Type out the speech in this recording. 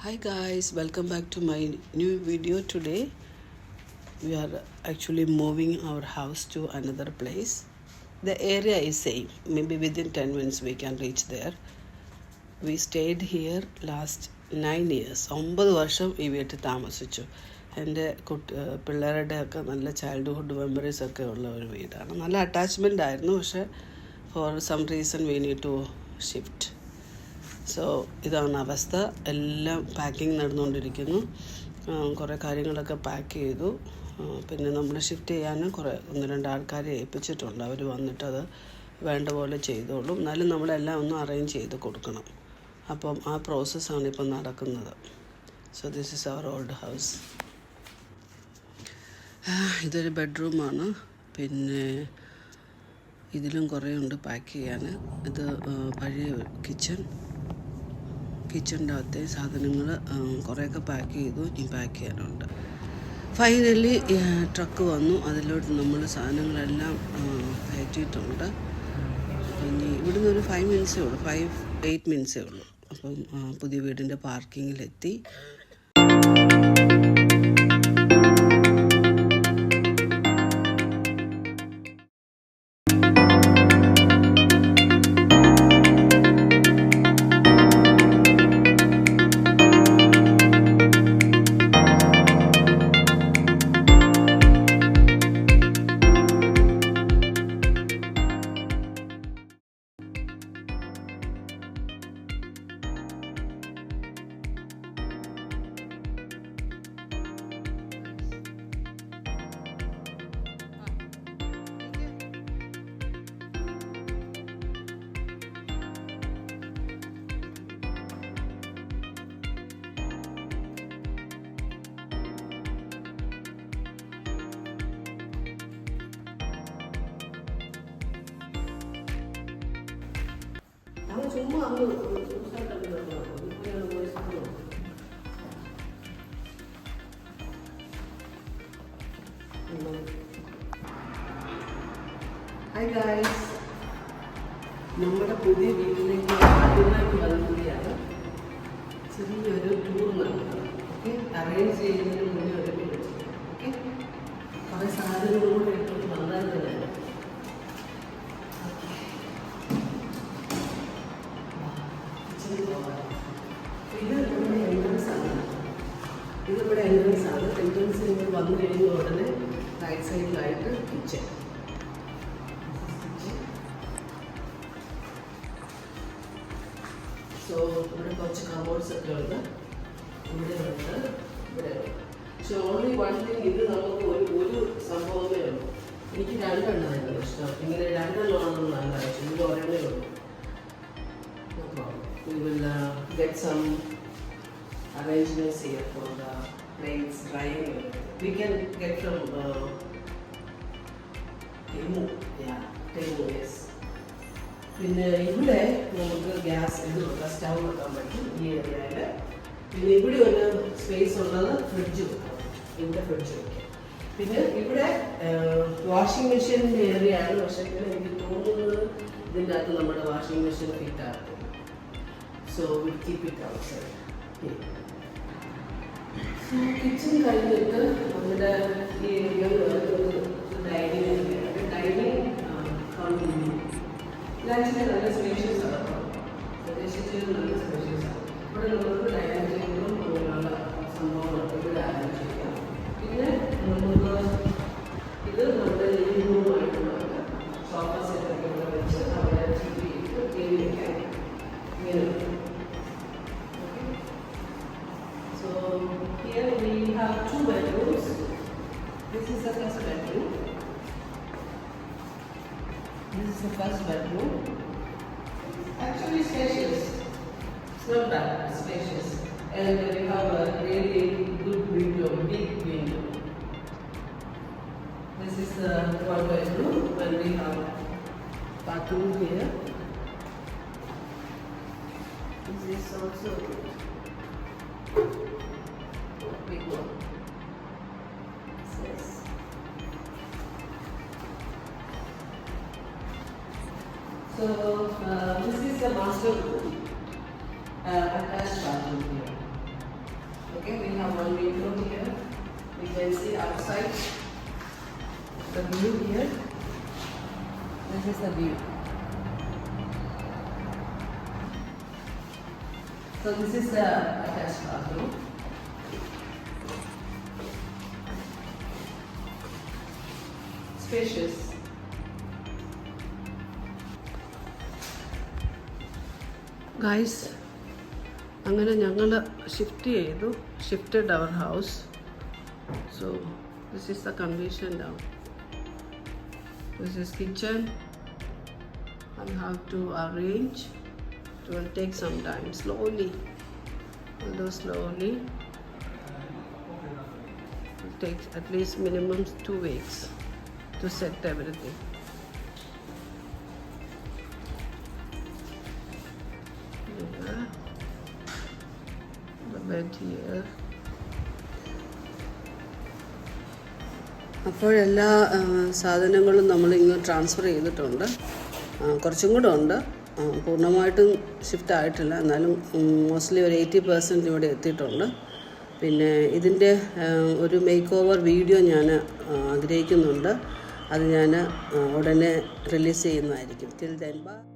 Hi guys, welcome back to my new video today. We are actually moving our house to another place. The area is same. Maybe within 10 minutes we can reach there. We stayed here last nine years ഒമ്പത് വർഷം ഈ വീട്ടിൽ താമസിച്ചു എന്റെ കുട്ടി പിള്ളേരുടെ ഒക്കെ നല്ല ചൈൽഡ്ഹുഡ് മെമ്മറീസ് ഒക്കെ ഉള്ള ഒരു വീടാണ് നല്ല അറ്റാച്ച്മെന്റ് ആയിരുന്നു പക്ഷേ for some reason we need to so ഇതാണ് അവസ്ഥ. എല്ലാം പാക്കിംഗ് നടന്നുകൊണ്ടിരിക്കുന്നു. കുറേ കാര്യങ്ങളൊക്കെ പാക്ക് ചെയ്തു. പിന്നെ നമ്മൾ ഷിഫ്റ്റ് ചെയ്യാനും കുറേ ഒന്ന് രണ്ട് ആൾക്കാരെ ഏൽപ്പിച്ചിട്ടുണ്ട്. അവർ വന്നിട്ട് അത് വേണ്ട പോലെ ചെയ്തോളും. എന്നാലും നമ്മളെല്ലാം ഒന്ന് അറേഞ്ച് ചെയ്ത് കൊടുക്കണം. അപ്പം ആ പ്രോസസ്സാണ് ഇപ്പം നടക്കുന്നത്. So this is our old house ഇതൊരു ബെഡ്റൂമാണ് പിന്നെ ഇതിലും കുറേ ഉണ്ട് പാക്ക് ചെയ്യാൻ ഇത് പഴയ കിച്ചൺ കിച്ചണിന്റെ അകത്തെ സാധനങ്ങൾ കുറേയൊക്കെ പാക്ക് ചെയ്തു ഇനി പാക്ക് ചെയ്യാനുണ്ട്. ഫൈനലി ട്രക്ക് വന്നു. അതിലോട്ട് നമ്മൾ സാധനങ്ങളെല്ലാം കയറ്റിയിട്ടുണ്ട്. ഇനി ഇവിടുന്ന് ഒരു ഫൈവ് മിനിറ്റ്സേ ഉള്ളൂ. ഫൈവ് എയ്റ്റ് മിനിറ്റ്സേ ഉള്ളൂ. അപ്പം പുതിയ വീടിന്റെ പാർക്കിങ്ങിലെത്തി ഹായ് ഗായ്സ് നമ്മുടെ പുതിയ വീട്ടിലേക്ക് ആദ്യമായിട്ട് വന്നുകൂടിയാണ് ചെറിയൊരു ടൂർ നടക്കുന്നത് ഓക്കെ അറേഞ്ച് ചെയ്യുന്നതിന് മുന്നേ ഒരു ഓക്കെ കുറേ സാധനങ്ങളും ഇതിവിടെ എൻട്രൻസ് ആണ് എൻട്രൻസ് നിങ്ങൾ വന്നു കഴിഞ്ഞ ഉടനെ റൈറ്റ് സൈഡിലായിട്ട് കിച്ചൺ സോ ഇവിടെ കുറച്ച് കബോർഡ്സ് ഒക്കെ ഉണ്ട്. ഇവിടെ ഉണ്ട്. ഇവിടെ പക്ഷെ ഓൺലി വൺ തിങ് ഇത് നമുക്ക് ഒരു ഒരു സംഭവമേ ഉള്ളൂ. എനിക്ക് രണ്ടെണ്ണമായിരുന്നു ഇഷ്ടം. ഇങ്ങനെ രണ്ടെണ്ണമാണെന്ന് നല്ല ആവശ്യം ഇത് ഒരെണ്ണേ ഉള്ളൂ. Get some arrangements here for the plates drying. We can get from uh, Temu. Yeah, Temu, yes. പിന്നെ ഇവിടെ നമുക്ക് ഗ്യാസ് ഇത് വെക്കാം സ്റ്റൗ വെക്കാൻ പറ്റും ഈ ഏരിയയിൽ പിന്നെ ഇവിടെ ഒരു സ്പേസ് ഉള്ളത് ഫ്രിഡ്ജ് വെക്കാം ഇവിടെ ഫ്രിഡ്ജ് വെക്കാം പിന്നെ ഇവിടെ വാഷിംഗ് മെഷീനിന്റെ ഏരിയ ആണ് പക്ഷേ ഇങ്ങനെ എനിക്ക് തോന്നുന്നത് ഇതിന്റെ അകത്ത് നമ്മുടെ വാഷിംഗ് മെഷീൻ ഫിറ്റ് ആകത്തില്ല so will keep it outside kitchen കഴിഞ്ഞിട്ട് നമ്മുടെ ഈ area dining area dining counting ഇതാക്ച്വലി നല്ല സ്പേഷ്യസ് ആണ് പ്രദേശത്ത് നല്ല സ്പേഷ്യസ് ആണ്. ഇവിടെ നമുക്ക് ഡൈനിങ് ടേബിളും പോലുള്ള സംഭവങ്ങളൊക്കെ ഇവിടെ ചെയ്യാം. പിന്നെ നമുക്ക് have two bedrooms. This is the first bedroom. This is the first bedroom. Actually spacious. It's not bad, it's spacious. And we have a really good window, big window. This is the one bedroom and we have bathroom here. This is also big So uh, this is the master room, uh, attached bathroom here. Okay, we have one window here. We can see outside the view here. This is the view. So this is the attached bathroom. Spacious. Guys അങ്ങനെ ഞങ്ങൾ shift ചെയ്തു. Shifted our house so this is the condition down this is kitchen I have to arrange it will take some time slowly do slowly. It takes at least minimum two weeks to set everything. അപ്പോൾ എല്ലാ സാധനങ്ങളും നമ്മൾ ഇങ്ങ് transfer ചെയ്തിട്ടുണ്ട്. കുറച്ചും കൂടെ ഉണ്ട്. പൂർണമായിട്ടും shift ആയിട്ടില്ല. എന്നാലും മോസ്റ്റ്ലി ഒരു എയ്റ്റി പെർസെന്റ് ഇവിടെ എത്തിയിട്ടുണ്ട്. പിന്നെ ഇതിന്റെ ഒരു മേക്ക് ഓവർ വീഡിയോ ഞാൻ ആഗ്രഹിക്കുന്നുണ്ട്. അത് ഞാൻ ഉടനെ റിലീസ് ചെയ്യുന്നതായിരിക്കും. Till then bye